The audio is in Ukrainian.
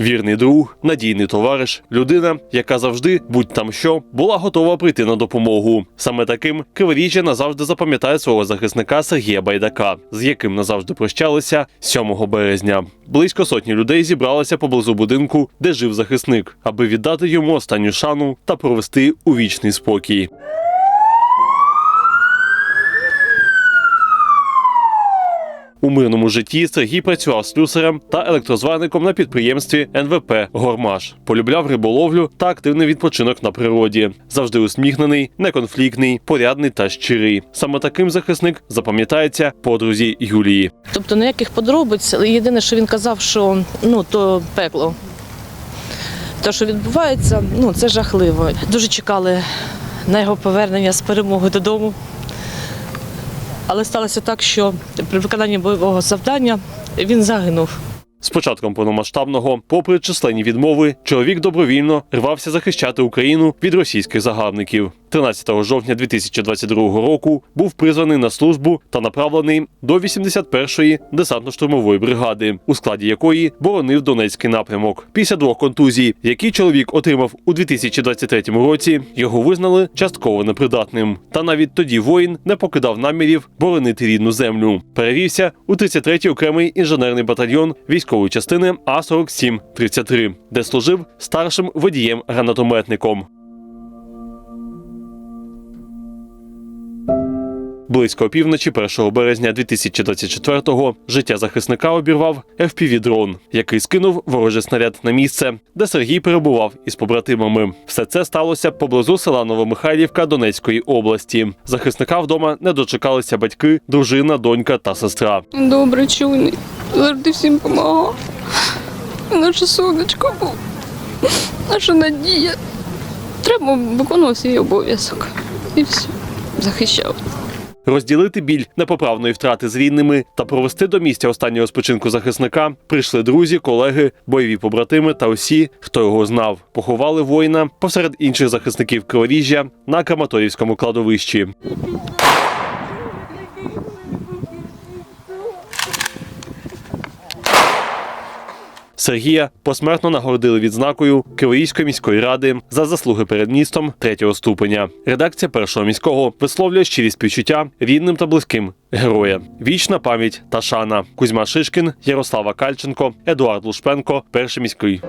Вірний друг, надійний товариш, людина, яка завжди, будь там що, була готова прийти на допомогу. Саме таким Криворіжжя назавжди запам'ятає свого захисника Сергія Байдака, з яким назавжди прощалися 7 березня. Близько сотні людей зібралися поблизу будинку, де жив захисник, аби віддати йому останню шану та провести у вічний спокій. У мирному житті Сергій працював слюсарем та електрозварником на підприємстві НВП Гормаш. Полюбляв риболовлю та активний відпочинок на природі. Завжди усміхнений, неконфліктний, порядний та щирий. Саме таким захисник запам'ятається подрузі Юлії. Тобто ніяких подробиць. Єдине, що він казав, що ну то пекло. Те, що відбувається, ну це жахливо. Дуже чекали на його повернення з перемоги додому. Але сталося так, що при виконанні бойового завдання він загинув. З початком повномасштабного, попри численні відмови, чоловік добровільно рвався захищати Україну від російських загарбників. 13 жовтня 2022 року був призваний на службу та направлений до 81-ї десантно-штурмової бригади, у складі якої боронив Донецький напрямок. Після двох контузій, які чоловік отримав у 2023 році, його визнали частково непридатним. Та навіть тоді воїн не покидав намірів боронити рідну землю. Перевівся у 33-й окремий інженерний батальйон військової частини А 47 33 де служив старшим водієм-гранатометником. Близько опівночі 1 березня 2024-го життя захисника обірвав FPV-дрон, який скинув ворожий снаряд на місце, де Сергій перебував із побратимами. Все це сталося поблизу села Новомихайлівка Донецької області. Захисника вдома не дочекалися батьки, дружина, донька та сестра. Добре, чуйний. Завжди всім допомагав. Наше сонечко був. Наша надія. Треба виконувати свій обов'язок. І все. Захищав. Розділити біль непоправної втрати з рідними та провести до місця останнього спочинку захисника прийшли друзі, колеги, бойові побратими та усі, хто його знав. Поховали воїна посеред інших захисників Криворіжжя на Краматорівському кладовищі. Сергія посмертно нагородили відзнакою Київської міської ради за заслуги перед містом третього ступеня. Редакція першого міського висловлює щирі співчуття рідним та близьким героя. Вічна пам'ять та шана Кузьма Шишкін, Ярослава Кальченко, Едуард Лушпенко, перший міський.